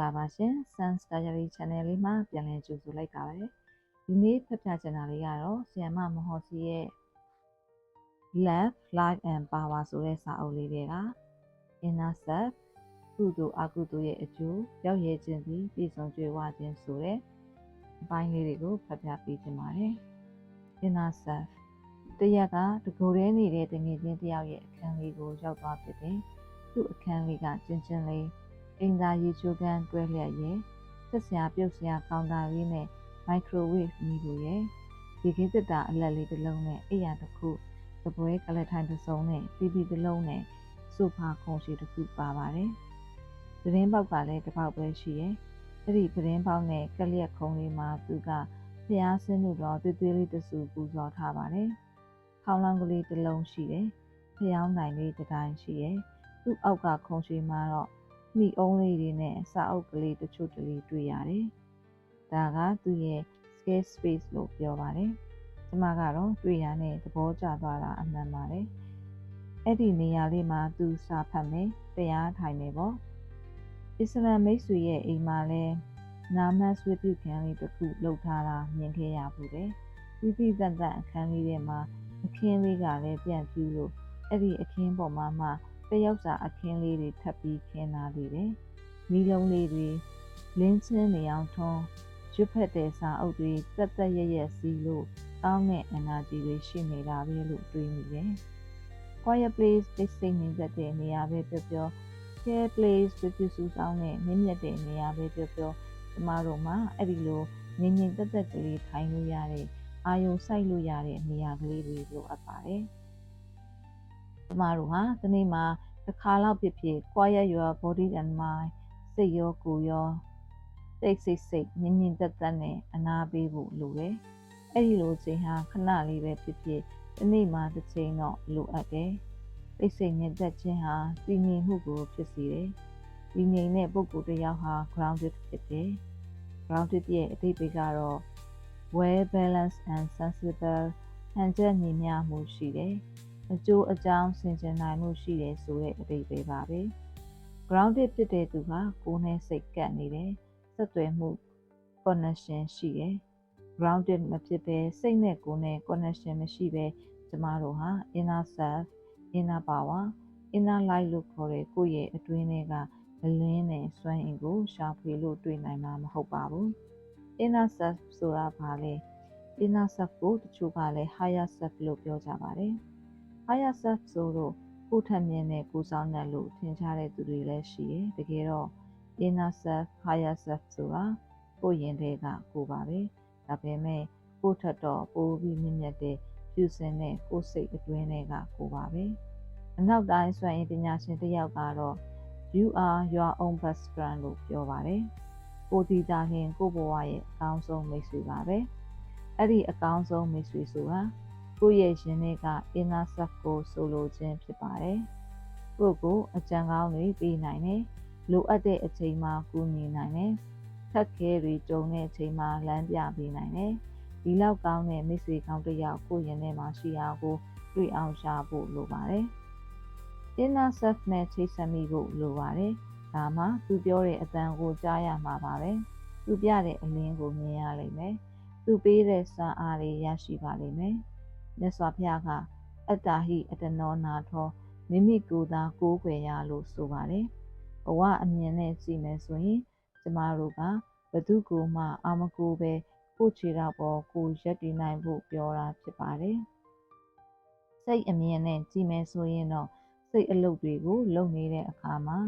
လာပါရှင် Sans Diary Channel လေးမှာပြန်လည်ကြိုဆိုလိုက်ပါပါတယ်ဒီနေ့ဖတ်ပြချင်တာလေးကတော့ဆီယမမဟောစီရဲ့ Love Life and Power ဆိုတဲ့စာအုပ်လေးတွေက Inner Self ကုသိုလ်အကုသိုလ်ရဲ့အကျိုးရောက်ရခြင်းပြီးပြည်စုံကြွယ်ဝခြင်းဆိုတဲ့အပိုင်းလေးတွေကိုဖတ်ပြပေးခြင်းပါတယ် Inner Self တရက်ကတကိုယ်တည်းနေတဲ့တငယ်ချင်းတယောက်ရဲ့အခန်းလေးကိုရောက်သွားဖြစ်တယ်သူ့အခန်းလေးကကျဉ်းကျဉ်းလေး အင်သာရေချိုးကန်းတွဲလျက်ရဲ့ဆက်စရာပြုတ်စရာကောင်တာလေးနဲ့မိုက်ခရိုဝေ့မီးကိုရဲ့ဒီကိစ္စတာအလက်လေးတစ်လုံးနဲ့အိယာတစ်ခုသပွဲကလထိုင်တစ်စုံနဲ့ပီပီတစ်လုံးနဲ့ဆိုဖာခုံရှိတစ်ခုပါပါတယ်။သတင်းပေါက်ကလည်းတစ်ပေါက်ပဲရှိရဲ့။အဲ့ဒီသတင်းပေါက်နဲ့ကလျက်ခုံလေးမှာသူကဖျားဆင်းလို့တော့သွေးသွေးလေးတစ်စုပူဇော်ထားပါတယ်။ခေါင်းလောင်းကလေးတစ်လုံးရှိတယ်။ဖျောင်းနိုင်လေးတစ်တိုင်းရှိရဲ့။သူ့အောက်ကခုံရှိမှာတော့ မိအုံးလေးတွေနဲ့စာအုပ်ကလေးတချို့တလေတွေ့ရတယ်။ဒါကသူ့ရဲ့ scale space လို့ပြောပါတယ်။ကျမကတော့တွေ့ရတဲ့သဘောကျသွားတာအမှန်ပါတယ်။အဲ့ဒီနေရာလေးမှာသူစာဖတ်မယ်တရားထိုင်နေပေါ့။အစ္စလာမ်မိတ်ဆွေရဲ့အိမ်မှာလဲနာမတ်ဆွေပြုခံလေးတစ်ခုလှုပ်ထားတာမြင်ခဲ့ရဘူးတယ်။ပြီးပြီးတန်တန်အခန်းလေးထဲမှာအခင်းလေးကလည်းပြန့်ပြူးလို့အဲ့ဒီအခင်းပေါ်မှာမှ တယောက်စာအခင်းလေးတွေထပ်ပြီးခင်းလာသေးတယ်။မီးလုံးလေးတွေလင်းချင်းနေအောင်ထုံးရွတ်ဖက်တဲ့စာအုပ်တွေတက်တက်ရရက်စီးလို့ကောင်းတဲ့ energy တွေရှိနေတာပဲလို့တွေးမိတယ်။ Quiet place တိတ်ဆိတ်နေတတ်တဲ့နေရာပဲပြောပြော Share place ပြပြစုဆောင်တဲ့မြင့်မြတ်တဲ့နေရာပဲပြောပြောကျမတို့မှာအဲ့ဒီလိုငြိမ်ငြိမ်သက်သက်ကလေးထိုင်လို့ရတဲ့အာယုံစိုက်လို့ရတဲ့နေရာကလေးတွေလိုအပ်ပါတယ်။ ကျမတို့ဟာဒီနေ့မှာတစ်ခါလောက်ဖြစ်ဖြစ် quiet your body and mind စိတ်ရောကိုယ်ရောစိတ်စိတ်စိတ်ငြင်းငြင်းသက်သက်နဲ့အနာပေးဖို့လိုတယ်။အဲ့ဒီလိုချိန်ဟာခဏလေးပဲဖြစ်ဖြစ်ဒီနေ့မှတစ်ချိန်တော့လိုအပ်တယ်။စိတ်စိတ်ငြင်းသက်ခြင်းဟာတည်ငြိမ်မှုကိုဖြစ်စေတယ်။ဒီငြိမ်တဲ့ပုဂ္ဂိုလ်တစ်ယောက်ဟာ grounded ဖြစ်တယ်။ grounded ရဲ့အဓိပ္ပာယ်ကတော့ well balanced and sensible ဟန်ချက်ညီမျှမှုရှိတယ်။ အကျိုးအကြောင်းဆင်ခြင်နိုင်မှုရှိတယ်ဆိုတဲ့အဓိပ္ပာယ်ပါပဲ grounded ဖြစ်တဲ့သူကကိုယ်နဲ့စိတ်ကပ်နေတယ်ဆက်သွယ်မှု connection ရှိတယ် grounded မဖြစ်ဘဲစိတ်နဲ့ကိုယ်နဲ့ connection မရှိဘဲကျမတို့ဟာ inner self inner power inner light လို့ခေါ်တဲ့ကိုယ့်ရဲ့အတွင်းထဲကအလင်းနဲ့စွမ်းအင်ကိုရှာဖွေလို့တွေ့နိုင်မှာမဟုတ်ပါဘူး inner self ဆိုတာဘာလဲ inner self ကိုတချို့ကလည်း higher self လို့ပြောကြပါတယ် higher self ဆိုတော့ကိုထက်မြင်တဲ့ကိုဆောင်တဲ့လို့ထင်ရှားတဲ့သူတွေလည်းရှိတယ်တကယ်တော့ inner self higher self ဆိုတာကိုရင်တဲ့ကကိုပါပဲဒါပေမဲ့ကိုထက်တော့ပိုပြီးမြင့်မြတ်တဲ့ပြုစင်တဲ့ကိုစိတ်အတွင်းတွေကကိုပါပဲအနောက်တိုင်းစွမ်းရည်ပညာရှင်တစ်ယောက်ကတော့ you are your own best friend လို့ပြောပါတယ်ကိုဒီတာခင်ကိုဘဝရဲ့အကောင်းဆုံးမိတ်ဆွေပါပဲအဲ့ဒီအကောင်းဆုံးမိတ်ဆွေဆိုတာ ကိုယ့်ရဲ့ရှင်တွေက inner self ကိုဆိုလိုခြင်းဖြစ်ပါတယ်။ကိုယ့်ကိုအကြံကောင်းတွေပေးနိုင်တယ်။လိုအပ်တဲ့အချိန်မှာကူညီနိုင်တယ်။ထက်ခဲတွေကြုံတဲ့အချိန်မှာလမ်းပြပေးနိုင်တယ်။ဒီလောက်ကောင်းတဲ့မိတ်ဆွေကောင်းတစ်ယောက်ကိုယ့်ရင်ထဲမှာရှိရာကိုတွေ့အောင်ရှာဖို့လိုပါတယ်။ inner self နဲ့ချိတ်ဆက်မိဖို့လိုပါတယ်။ဒါမှသူပြောတဲ့အတန်ကိုကြားရမှာပါပဲ။သူပြတဲ့အလင်းကိုမြင်ရလိမ့်မယ်။သူပေးတဲ့စွမ်းအားတွေရရှိပါလိမ့်မယ်။ မြတ်စွာဘုရားကအတ္တဟိအတနောနာထောမိမိကိုယ်သာကိုးကွယ်ရလို့ဆိုပါတယ်။ဘဝအမြင်နဲ့ကြည့်မယ်ဆိုရင်ကျမတို့ကဘသူကိုမှအာမကိုပဲကိုချေတော့ပေါ်ကိုရက်တည်နိုင်ဖို့ပြောတာဖြစ်ပါတယ်။စိတ်အမြင်နဲ့ကြည့်မယ်ဆိုရင်တော့စိတ်အလုပ်တွေကိုလုပ်နေတဲ့အခါမှာ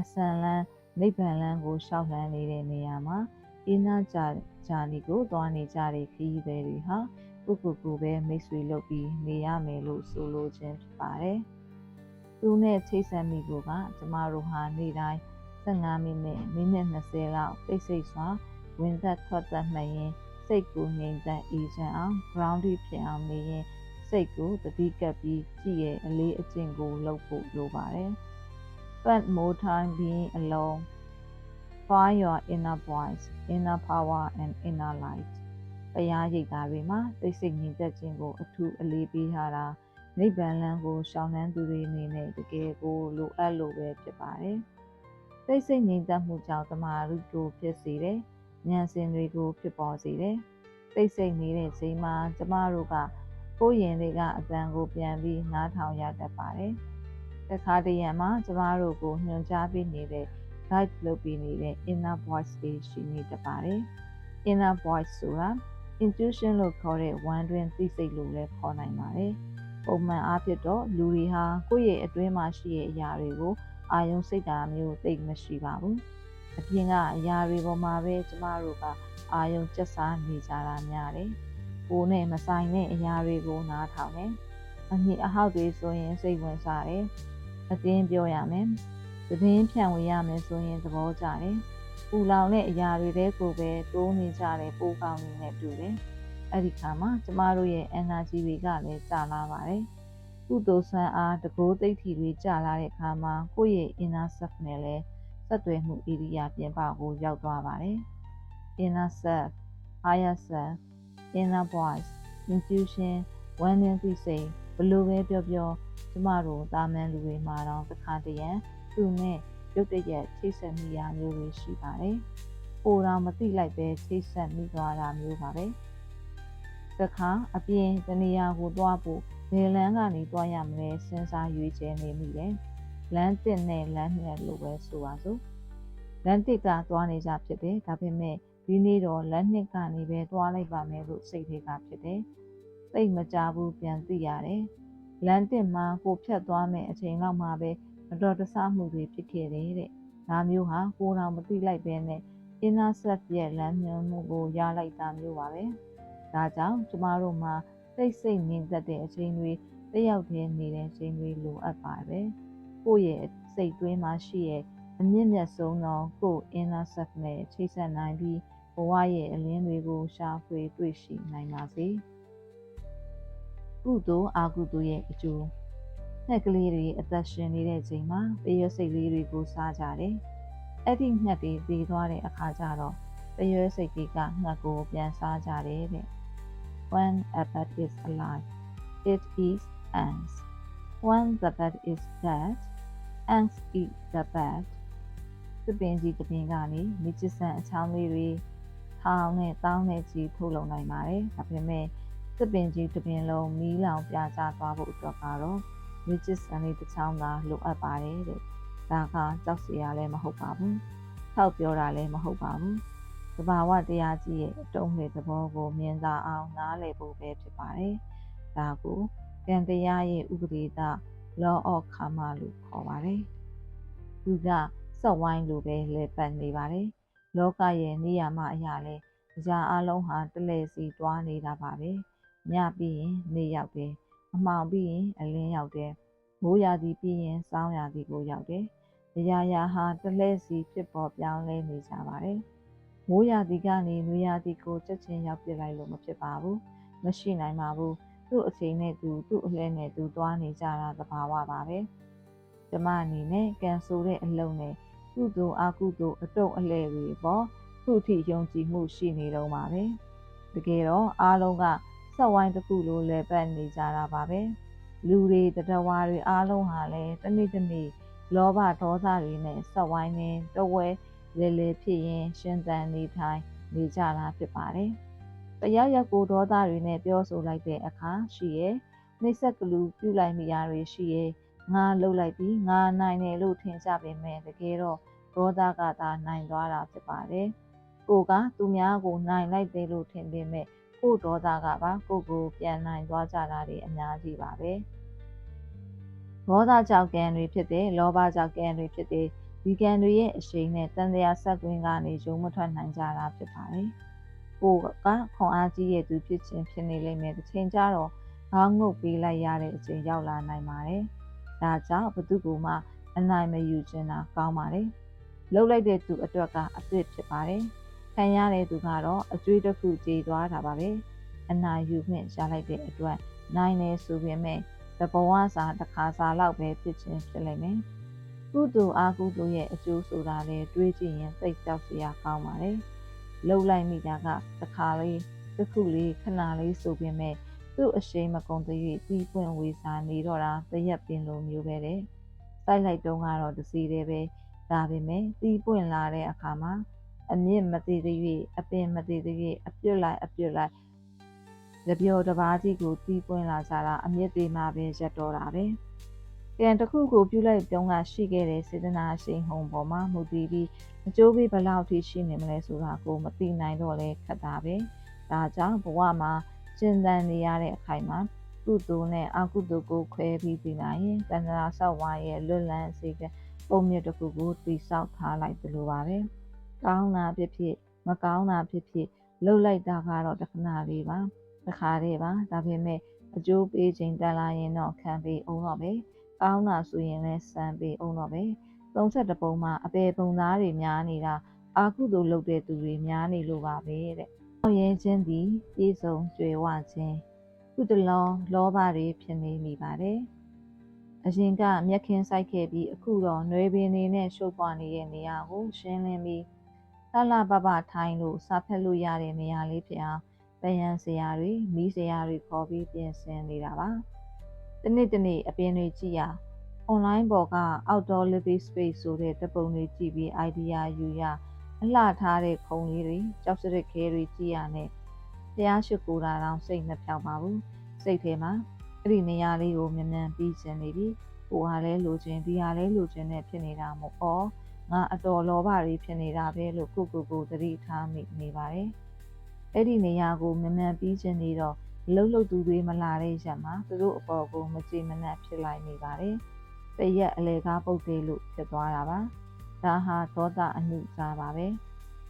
အစံလန်းနိဗ္ဗာန်လန်းကိုရှောက်လှမ်းနေတဲ့နေရာမှာအင်းနာကြဂျာနီကိုသွားနေကြတဲ့ခရီးသည်တွေဟာ ကိုကိုကိုပဲမိတ်ဆွေလုပ်ပြီးနေရမယ်လို့ဆိုလိုခြင်းဖြစ်ပါတယ်။သူနဲ့ချိတ်ဆက်မိကိုကကျမတို့ဟာနေ့တိုင်း15မိနစ်မိနစ်20လောက်ပိတ်ဆိတ်စွာဝင်သက်ထွက်သက်မှရင်စိတ်ကိုငြိမ်သက်အေးချမ်းအောင် grounded ဖြစ်အောင်နေရင်စိတ်ကိုတတိကပ်ပြီးကြည့်ရဲ့အလေးအကျင့်ကိုလုပ်ဖို့လိုပါတယ်။ Spend more time being alone. Find your inner voice, inner power and inner light. တရားရိပ်သားတွေမှာသိစိတ်ငြိမ်သက်ခြင်းကိုအထူးအလေးပေးထားတာနိဗ္ဗာန်လမ်းကိုရှောင်နှမ်းသူတွေအနေနဲ့တကယ်ကိုလိုအပ်လို့ပဲဖြစ်ပါတယ်။တိတ်ဆိတ်ငြိမ်သက်မှုကြောင့်တမာရုကိုဖြစ်စေတယ်။ဉာဏ်စင်တွေကိုဖြစ်ပေါ်စေတယ်။တိတ်ဆိတ်နေတဲ့ချိန်မှာကျမတို့ကကိုယ်ရင်တွေကအတန်ကိုပြန်ပြီးနားထောင်ရတတ်ပါတယ်။တခါတရံမှာကျမတို့ကိုညွှန်ကြားပေးနေတဲ့ guide လုပ်ပေးနေတဲ့ inner voice တွေရှိနေတတ်ပါတယ်။ inner voice ဆိုတာ intuition လို့ခေါ်တဲ့ဝမ်းတွင်သိစိတ်လို့လည်းခေါ်နိုင်ပါတယ်။ပုံမှန်အားဖြင့်တော့လူတွေဟာကိုယ့်ရဲ့အတွင်းမှာရှိတဲ့အရာတွေကိုအာယုံစိတ်ဓာတ်မျိုးသိမရှိပါဘူး။အပြင်ကအရာတွေပေါ်မှာပဲကျမတို့ကအာယုံကျက်စားနေကြတာများတယ်။ကိုယ်နဲ့မဆိုင်တဲ့အရာတွေကိုနားထောင်တယ်။အမြင့်အဟောက်တွေဆိုရင်စိတ်ဝင်စားတယ်။အတင်းပြောရမယ်။သတင်းဖြန့်ဝေရမယ်ဆိုရင်သဘောကျတယ်။ ပူလောင်တဲ့အရာတွေတဲကိုပဲတိုးနေကြတဲ့ပိုးကောင်းနေနဲ့တူတယ်။အဲ့ဒီခါမှာကျမတို့ရဲ့ energy တွေကလည်းကျလာပါတယ်။ကုသိုလ်ဆန်းအားတကိုးသိဋ္ဌိတွေကျလာတဲ့အခါမှာကိုယ့်ရဲ့ inner self နဲ့လည်းဆက်သွယ်မှု area ပြင်ပကိုရောက်သွားပါတယ်။ inner self, higher self, inner voice, intuition, one in သိစိတ်ဘလို့ပဲပြောပြောကျမတို့တာမန်လူတွေမှာတော့တစ်ခါတရံသူနဲ့ ရုတ်တရက်ချိတ်ဆက်မိရမျိုးတွေရှိပါတယ်။ပိုတော့မသိလိုက်ပဲချိတ်ဆက်မိသွားတာမျိုးပါပဲ။တခါအပြင်တနေရာကိုသွားဖို့ဘယ်လမ်းကနေသွားရမလဲစဉ်းစားရွေးချယ်နေမိတယ်။လမ်းတစ်နဲ့လမ်းနှစ်လို့ပဲဆိုပါစို့။လမ်းတစ်ကသွားနေကြဖြစ်တယ်။ဒါပေမဲ့ဒီနေ့တော့လမ်းနှစ်ကနေပဲသွားလိုက်ပါမယ်လို့စိတ်ထဲကဖြစ်တယ်။စိတ်မကြဘူးပြန်သိရတယ်။လမ်းတစ်မှာကိုဖြတ်သွားမယ်အချိန်လောက်မှပဲ မတော်တဆမှုတွေဖြစ်ခဲ့တယ်တဲ့။ဒါမျိုးဟာကိုယ်တော်မသိလိုက်ပဲနဲ့ inner self ရဲ့လမ်းညွှန်မှုကိုရလိုက်တာမျိုးပါပဲ။ဒါကြောင့်ကျမတို့မှာစိတ်စိတ်ငြိမ်သက်တဲ့အချိန်တွေတယောက်တည်းနေတဲ့အချိန်တွေလိုအပ်ပါတယ်။ကိုယ့်ရဲ့စိတ်တွင်းမှာရှိရဲ့အမြင့်မြတ်ဆုံးသောကိုယ် inner self နဲ့ချိတ်ဆက်နိုင်ပြီးဘဝရဲ့အလင်းတွေကိုရှာဖွေတွေ့ရှိနိုင်ပါစေ။ကုသိုလ်အာကုသိုလ်ရဲ့အကျိုး ငှက်ကလေးတွေအသက်ရှင်နေတဲ့ချိန်မှာပရွက်စိတ်လေးတွေကိုစားကြတယ်။အဲ့ဒီငှက်တွေသေသွားတဲ့အခါကျတော့ပရွက်စိတ်တွေကငှက်ကိုပြန်စားကြတယ်တဲ့။ When a bird is alive, it eats ants. When the bird is dead, ants eat the bird. သပင်ကြီးတပင်ကနေမြစ်ချဆန်အချောင်းလေးတွေထောင်နဲ့တောင်းနဲ့ကြီးထုတ်လုပ်နိုင်ပါတယ်။ဒါပေမဲ့သပင်ကြီးတပင်လုံးမီးလောင်ပြာကျသွားဖို့အတွက်ကတော့ မြစ်ချဆန်လေးတစ်ချောင်းသာလိုအပ်ပါတယ်တဲ့။ဒါကကြောက်စရာလည်းမဟုတ်ပါဘူး။ထောက်ပြောတာလည်းမဟုတ်ပါဘူး။သဘာဝတရားကြီးရဲ့အတုံးတဲ့သဘောကိုမြင်သာအောင်နားလည်ဖို့ပဲဖြစ်ပါတယ်။ဒါကိုကံတရားရဲ့ဥပဒေသ law of karma လို့ခေါ်ပါတယ်။သူကစော့ဝိုင်းလိုပဲလဲပတ်နေပါတယ်။လောကရဲ့နေရာမအရာလဲအရာအလုံးဟာတလဲစီတွားနေတာပါပဲ။ညပြီးရင်နေရောက်တယ်။ အမှောင်ပြီးရင်အလင်းရောက်တယ်။မိုးရာသီပြီးရင်စောင်းရာသီကိုရောက်တယ်။အရာရာဟာတလဲစီဖြစ်ပေါ်ပြောင်းလဲနေကြပါတယ်။မိုးရာသီကနေနွေရာသီကိုချက်ချင်းရောက်ပြလိုက်လို့မဖြစ်ပါဘူး။မရှိနိုင်ပါဘူး။သူ့အချိန်နဲ့သူသူ့အလဲနဲ့သူသွားနေကြတာသဘာဝပါပဲ။ကျမအနေနဲ့ကန်ဆိုတဲ့အလုံးနဲ့ကုသိုလ်အကုသိုလ်အတုံးအလဲတွေပေါ့ခုထိယုံကြည်မှုရှိနေတော့ပါပဲတကယ်တော့အားလုံးက ဆက်ဝိုင်းတစ်ခုလိုလဲပတ်နေကြတာပါပဲလူတွေတတဝါတွေအားလုံးဟာလည်းတနေ့တနေ့လောဘဒေါသတွေနဲ့ဆက်ဝိုင်းနေတဝဲလဲလဲဖြစ်ရင်ရှင်သန်နေထိုင်နေကြတာဖြစ်ပါတယ်တရားရကိုဒေါသတွေနဲ့ပြောဆိုလိုက်တဲ့အခါရှိရဲ့နှိစက်ကလူပြုလိုက်မိရာတွေရှိရဲ့ငါလှုပ်လိုက်ပြီးငါနိုင်တယ်လို့ထင်ကြပေမဲ့တကယ်တော့ဒေါသကသာနိုင်သွားတာဖြစ်ပါတယ်။ကိုကသူများကိုနိုင်လိုက်တယ်လို့ထင်ပေမဲ့ ကိုဒေါသကပါကိုကိုပြန်နိုင်သွားကြတာတွေအများကြီးပါပဲ။ဒေါသကြောင့်ကံတွေဖြစ်တဲ့လောဘကြောင့်ကံတွေဖြစ်တဲ့ဒီကံတွေရဲ့အရှိန်နဲ့တန်တရားဆက်ကွင်းကနေရုံမထွက်နိုင်ကြတာဖြစ်ပါတယ်။ကိုကခွန်အားကြီးရဲ့သူဖြစ်ခြင်းဖြစ်နေလိမ့်မယ်တစ်ချိန်ကျတော့ခေါင်းငုတ်ပေးလိုက်ရတဲ့အချိန်ရောက်လာနိုင်ပါတယ်။ဒါကြောင့်ဘသူကမှအနိုင်မယူခြင်းတာကောင်းပါတယ်။လှုပ်လိုက်တဲ့သူအတွက်ကအစ်စ်ဖြစ်ပါတယ်။ ခံရတဲ့သူကတော့အကျွေးတစ်ခုကြေသွားတာပါပဲ။အနိုင်ယူခွင့်ရလိုက်တဲ့အတွက်နိုင်နေဆိုပေမဲ့တဘဝစာတစ်ခါစာလောက်ပဲဖြစ်ခြင်းဖြစ်လိမ့်မယ်။ကုသိုလ်အားကုသိုလ်ရဲ့အကျိုးဆိုတာလည်းတွေးကြည့်ရင်သိကြောက်စရာကောင်းပါတယ်။လှုပ်လိုက်မိတာကတစ်ခါလေးတစ်ခုလေးခဏလေးဆိုပေမဲ့သူ့အရှိန်မကုန်သေး၍ပြီးပွင့်ဝေစာနေတော့တာတရက်ပင်လိုမျိုးပဲတဲ့။စိုက်လိုက်တုံးကတော့တစီတည်းပဲဒါပေမဲ့တီးပွင့်လာတဲ့အခါမှာ အမြင့်မသေးသေး၍အပင်မသေးသေး၍အပြွတ်လိုက်အပြွတ်လိုက်ကြပြောတစ်ပါးကြီးကိုတီးပွင့်လာကြတာအမြင့်သေးမှပဲရက်တော်တာပဲကံတစ်ခုကိုပြုလိုက်တုံးကရှိခဲ့တဲ့စေတနာရှိန်ဟုန်ပေါ်မှာမူတည်ပြီးအကျိုးပေးဘယ်လောက်ထိရှိနေမလဲဆိုတာကိုမသိနိုင်တော့လဲခက်တာပဲဒါကြောင့်ဘဝမှာကျင်တန်နေရတဲ့အခိုင်မှာကုသိုလ်နဲ့အကုသိုလ်ကိုခွဲပြီးပြီးနိုင်ရင်တဏှာဆောက်ဝါရဲ့လွတ်လန်းစေတဲ့ပုံမြင့်တစ်ခုကိုတိဆောက်ထားလိုက်သလိုပါပဲ ကောင်းတာဖြစ်ဖြစ်မကောင်းတာဖြစ်ဖြစ်လှုပ်လိုက်တာကတော့တခဏလေးပါတစ်ခါတည်းပါဒါပေမဲ့အကျိုးပေးခြင်းတန်လာရင်တော့ခံပြီးအောင်တော့ပဲကောင်းတာဆိုရင်လည်းစံပြီးအောင်တော့ပဲ32ပုံမှာအပေပုံသားတွေများနေတာအာကုသိုလ်လုပ်တဲ့သူတွေများနေလို့ပါပဲတဲ့။အောင်ရဲခြင်းသည်ပြေဆုံးကြွယ်ဝခြင်းကုတလောလောဘတွေဖြစ်နေမိပါတယ်။အရင်ကမျက်ခင်းဆိုင်ခဲ့ပြီးအခုတော့နှွေပင်နေနဲ့ရှုပ်ပွားနေတဲ့နေရာကိုရှင်းလင်းပြီး လှလှပပထိုင်လို့စားဖက်လို့ရတဲ့နေရာလေးဖြစ်အောင်ပယံစရာတွေမီးစရာတွေခေါ်ပြီးပြင်ဆင်နေတာပါ။တနေ့တနေ့အပင်တွေကြည့်ရ online ပေါ်က outdoor living space ဆိုတဲ့တပုံတွေကြည့်ပြီး idea ယူရအလှထားတဲ့ခုံလေးတွေကြောက်စရစ်ခဲတွေကြည့်ရနဲ့တရားရှိခိုးတာတော့စိတ်မဖြောက်ပါဘူးစိတ်ထဲမှာအဲ့ဒီနေရာလေးကိုမြန်မြန်ပြီးချင်နေပြီဟိုဟာလဲလိုချင်ဒီဟာလဲလိုချင်နဲ့ဖြစ်နေတာမို့ဩ ငါအတော်လောဘတွေဖြစ်နေတာပဲလို့ကိုကိုကိုသတိထားမိနေပါတယ်အဲ့ဒီနေရာကိုမြန်မြန်ပြီးချင်နေတော့လှုပ်လှုပ်သူတွေမလာတဲ့ရက်မှာသူတို့အပေါ်ကိုမကြည်မနှက်ဖြစ်လိုက်နေပါတယ်တရက်အလေကားပုတ်သေးလို့ဖြစ်သွားတာပါဒါဟာဒေါသအနှုစားပါပဲ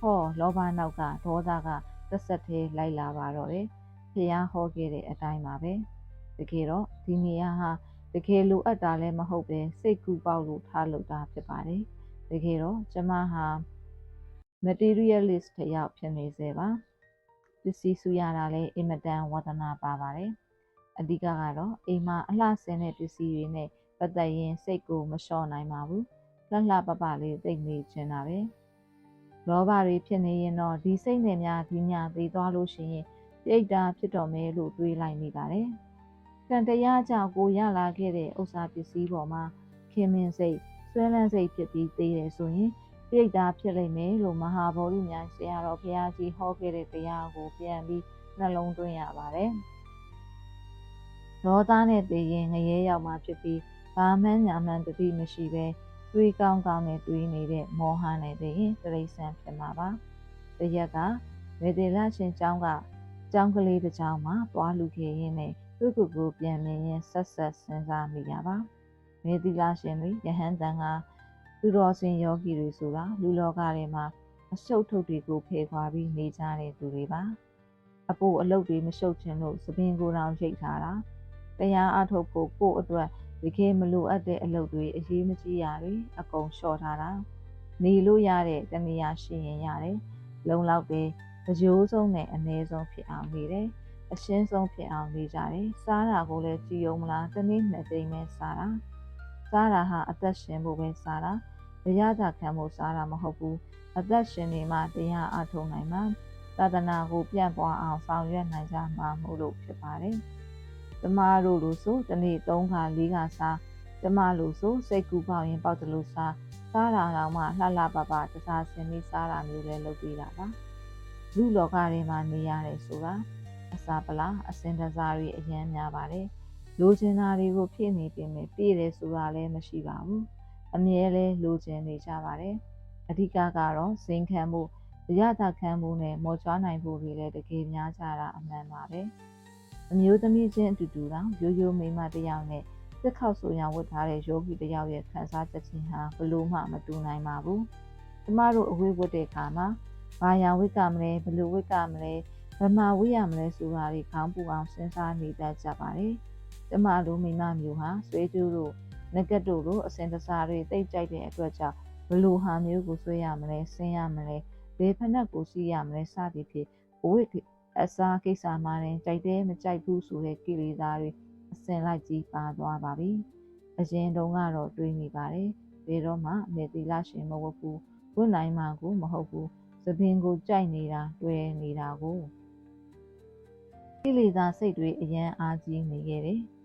ဟောလောဘနောက်ကဒေါသကသက်ဆက်သေးလိုက်လာပါတော့တယ်ဖះဟောခဲ့တဲ့အတိုင်းပါပဲတကယ်တော့ဒီနေရာဟာတကယ်လိုအပ်တာလည်းမဟုတ်ပဲစိတ်ကူပေါက်လို့ထားလို့တာဖြစ်ပါတယ် တကယ်တော့ကျမဟာ materialist တယောက်ဖြစ်နေစေပါပစ္စည်းစုရတာလည်းအင်မတန်ဝါသနာပါပါတယ်အဓိကကတော့အိမ်မှာအလှဆင်းတဲ့ပစ္စည်းတွေနဲ့ပတ်သက်ရင်စိတ်ကိုမလျှော့နိုင်ပါဘူးလှလှပပလေးသိနေချင်တာပဲလောဘတွေဖြစ်နေရင်တော့ဒီစိတ်နဲ့များဒီညာသေးသွားလို့ရှိရင်ပြိတ္တာဖြစ်တော်မယ်လို့တွေးလိုက်မိပါတယ်ကံတရားကြောင့်ကိုရလာခဲ့တဲ့ဥစ္စာပစ္စည်းပေါ်မှာခင်မင်စိတ် ဆွဲလန်းစိတ်ဖြစ်ပြီးသေးတယ်ဆိုရင်ပြိတ္တာဖြစ်လိမ့်မယ်လို့မဟာဗောဓိများဆရာတော်ဘုရားကြီးဟောခဲ့တဲ့တရားကိုပြန်ပြီးနှလုံးသွင်းရပါတယ်ဒေါသနဲ့တည်ရင်ငရဲရောက်မှဖြစ်ပြီးဘာမှန်းညာမှန်းတတိမရှိပဲတွေးကောင်းကောင်းနဲ့တွေးနေတဲ့မောဟနဲ့တည်ရင်တိရစ္ဆာန်ဖြစ်မှာပါတရက်ကမေတေလရှင်ကျောင်းကကျောင်းကလေးတစ်ကျောင်းမှာသွားလူခဲ့ရင်းနဲ့သူ့ကိုယ်ကိုပြန်မြင်ရင်ဆက်ဆက်စဉ်းစားမိရပါ မေတိလရှင်တွေယဟန်တန်ကသူတော်စင်ယောဂီတွေဆိုတာလူလောကထဲမှာအရှုပ်ထုတ်တွေကိုဖယ်ခွာပြီးနေကြတဲ့သူတွေပါအပို့အလုတ်တွေမရှုပ်ချင်လို့သပင်ကိုယ်တော်ရိတ်ထားတာတရားအထုတ်ဖို့ကိုယ့်အတွက်တကယ်မလိုအပ်တဲ့အလုပ်တွေအရေးမကြီးရာတွေအကုန်လျှော့ထားတာနေလို့ရတဲ့တနေရာရှိရင်ရတယ်လုံလောက်တယ်အကျိုးဆုံးနဲ့အနည်းဆုံးဖြစ်အောင်နေတယ်အရှင်းဆုံးဖြစ်အောင်နေကြတယ်စားတာကိုလည်းကြည်ုံမလားတနေ့နှစ်သိမ်းပဲစားတာ စားတာဟာအသက်ရှင်ဖို့ပဲစားတာတရားသာခံဖို့စားတာမဟုတ်ဘူးအသက်ရှင်နေမှတရားအထုတ်နိုင်မှာသာသနာကိုပြန့်ပွားအောင်ဆောင်ရွက်နိုင်ကြမှာမို့လို့ဖြစ်ပါတယ်ကျမတို့လိုဆိုတနေ့3ခါ4ခါစားကျမလိုဆိုစိတ်ကူပေါက်ရင်ပေါက်တယ်လို့စားစားတာတော့မှလှလှပပတစားစင်ပြီးစားတာမျိုးလည်းလုပ်ပြီးတာပါလူလောကတွေမှာနေရတယ်ဆိုတာအစာပလားအစင်တစားတွေအရင်များပါတယ် လိုချင်တာတွေကိုဖြည့်နေပြင်မယ်ပြည့်တယ်ဆိုတာလည်းမရှိပါဘူးအမြဲလဲလိုချင်နေကြပါတယ်အဓိကကတော့ဇင်ခံမှုရတာခံမှုနဲ့မော်ချွားနိုင်ဖို့တွေလည်းတကယ်များကြတာအမှန်ပါပဲ။အမျိုးသမီးချင်းအတူတူတောင်ရိုးရိုးမိန်းမတစ်ယောက်နဲ့စစ်ခောက်ဆိုရဝတ်ထားတဲ့ယောဂီတစ်ယောက်ရဲ့ခံစားချက်ချင်းဟာဘလို့မှမတူနိုင်ပါဘူး။ကျမတို့အဝိဝတ်တဲ့အခါမှာဘာယာဝိကမလဲဘလို့ဝိကမလဲဗမာဝိရမလဲဆိုတာတွေခေါင်းပူအောင်စဉ်းစားနေတတ်ကြပါတယ်။ ကျမတို့မိန်းမမျိုးဟာဆွေးကျူးတို့ငကတ်တို့လိုအစင်တစားတွေတိတ်ကြိုက်တဲ့အတွက်ကြောင့်ဘလို့ဟာမျိုးကိုဆွေးရမလဲဆင်းရမလဲဘယ်ဖက်နှက်ကိုစီးရမလဲစသည်ဖြင့်ဝိအစားကိစ္စမှရင်ကြိုက်တယ်မကြိုက်ဘူးဆိုတဲ့ကိလေသာတွေအစင်လိုက်ကြီးပါသွားပါပြီ။အရင်တုန်းကတော့တွေးမိပါတယ်။ဘယ်တော့မှမေတိလရှင်မဝတ်ဘူး။ဝတ်နိုင်မှကိုမဟုတ်ဘူး။သပင်ကိုကြိုက်နေတာတွေ့နေတာကိုကိလေသာစိတ်တွေအရင်အားကြီးနေခဲ့တယ်။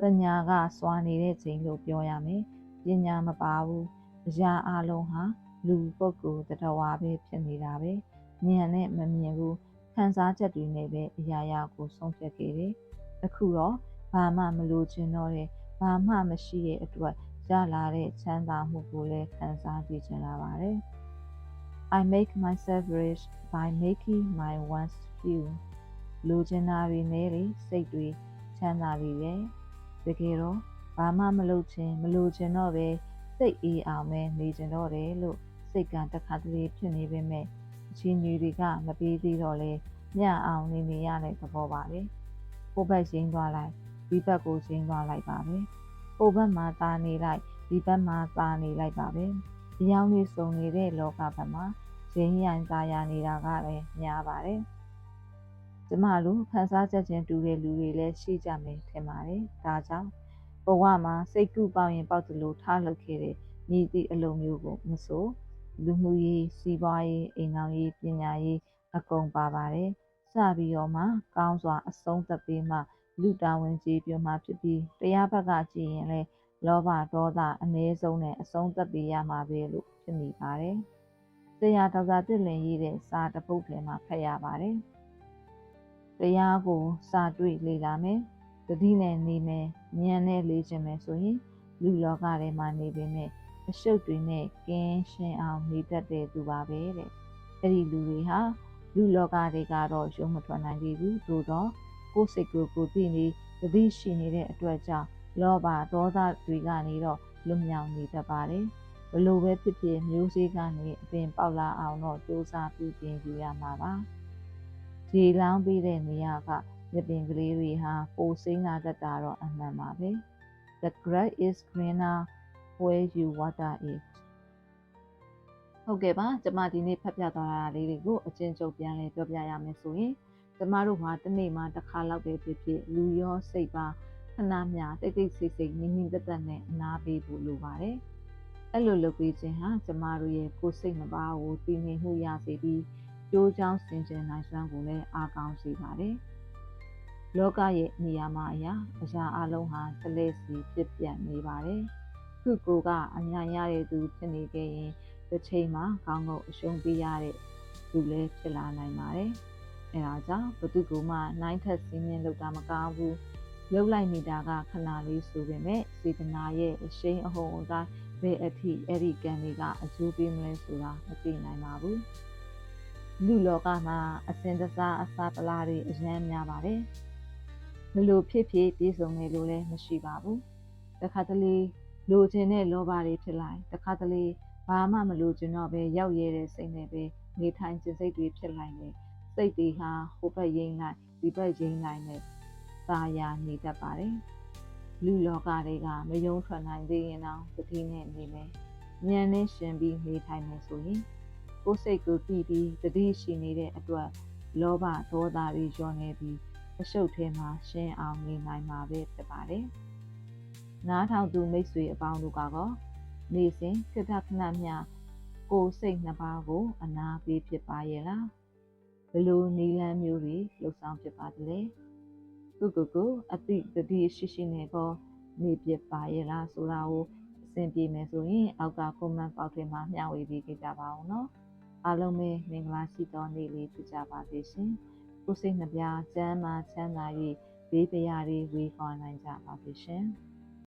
ပညာကစွာနေတဲ့ချိန်လို့ပြောရမယ်။ပညာမပါဘူး။အရာအလုံးဟာလူပုဂ္ဂိုလ်တ attva ပဲဖြစ်နေတာပဲဉာဏ်နဲ့မမြင်ဘူးခံစားချက်တွေနဲ့ပဲအရာရာကိုဆုံးဖြတ်ခဲ့တယ်အခုတော့ဘာမှမလိုချင်တော့တဲ့ဘာမှမရှိတဲ့အတွက်ရလာတဲ့ချမ်းသာမှုကိုလည်းခံစားကြည့်ချင်လာပါတယ် I make myself rich by making my wants few လိုချင်တာတွေနဲ့လေစိတ်တွေချမ်းသာပြီလေ တကယ်တော့ဘာမှမလုပ်ချင်မလိုချင်တော့ပဲစိတ်အေးအောင်ပဲနေချင်တော့တယ်လို့စိတ်ကတစ်ခါတလေဖြစ်နေပေမဲ့အချင်းကြီးတွေကမပေးသေးတော့လေညအောင်နေနေရတဲ့သဘောပါပဲကိုယ့်ဘက်ရင်းသွားလိုက်ဒီဘက်ကိုရင်းသွားလိုက်ပါပဲကိုယ့်ဘက်မှာตาနေလိုက်ဒီဘက်မှာตาနေလိုက်ပါပဲဒီရောက်နေစုံနေတဲ့လောကဘက်မှာရင်းရန်သားရနေတာကလည်းများပါတယ် ကျမလိုခန်းစားချက်ချင်းတူတဲ့လူတွေလည်းရှိကြမယ်ထင်ပါတယ်ဒါကြောင့်ဘဝမှာစိတ်ကူပေါက်ရင်ပေါက်သလိုထားလုပ်ခဲ့တဲ့မြည်သည့်အလုံးမျိုးကိုမဆိုလူမှုရေးစီးပွားရေးအိမ်အောင်ရေးပညာရေးအကုန်ပါပါတယ်စပြီးတော့မှကောင်းစွာအဆုံးသတ်ပြီးမှလူတာဝန်ကြီးပြမှဖြစ်ပြီးတရားဘက်ကကြည့်ရင်လည်းလောဘဒေါသအ ਨੇ ဆုံးနဲ့အဆုံးသတ်ပေးရမှာပဲလို့ဖြစ်မိပါတယ်။တရားဒေါက်တာတစ်လင်ရေးတဲ့စာတစ်ပုဒ်ထဲမှာဖတ်ရပါတယ်။ တရားကိုစာတွေ့လေ့လာမယ်။တတိနဲ့နေမယ်၊ဉာဏ်နဲ့လေ့ကျင့်မယ်ဆိုရင်လူလောကထဲမှာနေပေမဲ့အရှုပ်တွေနဲ့ကင်းရှင်းအောင်နေတတ်တဲ့သူပါပဲတဲ့။အဲ့ဒီလူတွေဟာလူလောကတွေကတော့ရုံမထွက်နိုင်သေးဘူးသို့တော့ကိုယ်စိတ်ကိုယ်ကိုသိနေတတိရှိနေတဲ့အတွက်ကြောင့်လောဘဒေါသတွေကနေတော့လွတ်မြောက်နေတတ်ပါတယ်ဘလို့ပဲဖြစ်ဖြစ်မျိုးစေ့ကနေအပင်ပေါက်လာအောင်တော့စူးစမ်းပြုပြင်ယူရမှာပါ ဒီလောင်းပေးတဲ့နေရာကမြပင်ကလေးတွေဟာပိုစိမ့်လာတတ်တာတော့အမှန်ပါပဲ The grass is greener where you water it ဟုတ်ကဲ့ပါကျမဒီနေ့ဖတ်ပြသွားတာလေးတွေကိုအချင်းချုပ်ပြန်လဲပြောပြရမယ်ဆိုရင်ကျမတို့မှာတစ်နေ့မှာတစ်ခါလောက်ပဲဖြစ်ဖြစ်လူရောစိတ်ပါခဏမျှတိတ်တိတ်ဆိတ်ဆိတ်ငြင်းငြင်းသက်သက်နဲ့အနာပေးဖို့လိုပါတယ်အဲ့လိုလုပ်ပြီးခြင်းဟာကျမတို့ရဲ့ကိုယ်စိတ်နှပါကိုတည်ငြိမ်မှုရစေပြီး ကြိုးချောင်းစင်ကြယ်နိုင်စွမ်းကိုလည်းအားကောင်းစေပါတယ်လောကရဲ့နေရာမှာအရာအရာအလုံးဟာတလဲစီဖြစ်ပြနေပါတယ်ခုကိုကအညာရတဲ့သူဖြစ်နေခဲ့ရင်တစ်ချိန်မှာခေါင်းငုံအရှုံးပေးရတဲ့သူလည်းဖြစ်လာနိုင်ပါတယ်အဲဒါကြောင့်ဘသူကမှနိုင်ထက်စင်းမြင့်လောက်တာမကောင်းဘူးလှုပ်လိုက်နေတာကခဏလေးဆိုပေမဲ့စေတနာရဲ့အရှိန်အဟုန်အတိုင်းဘယ်အထိအဲ့ဒီကံတွေကအကျိုးပေးမလဲဆိုတာမသိနိုင်ပါဘူး လူလောကမှာအစင်တစားအစာပလာတွေအရန်များပါတယ်ဘလို့ဖြစ်ဖြစ်ပြည့်စုံနေလို့လည်းမရှိပါဘူးတခါတလေလိုချင်တဲ့လောဘတွေဖြစ်လိုက်တခါတလေဘာမှမလိုချင်တော့ပဲရောက်ရတဲ့စိတ်နဲ့ပဲနေထိုင်ခြင်းစိတ်တွေဖြစ်လိုက်နေစိတ်တွေဟာဟိုဘက်ရိမ့်လိုက်ဒီဘက်ရိမ့်လိုက်နဲ့သာယာနေတတ်ပါတယ်လူလောကတွေကမယုံထွက်နိုင်သေးရင်တော့တတိနဲ့နေမယ်ဉာဏ်နဲ့ရှင်ပြီးနေထိုင်မယ်ဆိုရင် ကိုယ်စိတ်ကိုပြီးပြီးတတိရှိနေတဲ့အတွက်လောဘဒေါသတွေညှော်နေပြီးအရှုပ်ထဲမှာရှင်းအောင်နေနိုင်မှာပဲဖြစ်ပါတယ်နားထောင်သူမိတ်ဆွေအပေါင်းတို့ကတော့နေစဉ်ခက်ခဏမျှကိုယ်စိတ်နှစ်ပါးကို အနာပေးဖြစ်ပါရဲ့လားဘလို့နီလန်းမျိုးတွေလှုပ်ဆောင်ဖြစ်ပါသလဲသူကကိုအတိတတိရှိရှိနဲ့ကောနေပြပါရဲ့လားဆိုတာကိုအဆင်ပြေမယ်ဆိုရင်အောက်က comment box ထဲမှာမျှဝေပေးကြပါဦးနော် အားလုံးပဲမင်္ဂလာရှိသောနေ့လေးဖြစ်ကြပါစေရှင်ကိုစိတ်နှပြချမ်းသာချမ်းသာ၍ဘေးပရာတွေဝေခွာနိုင်ကြပါစေရှင်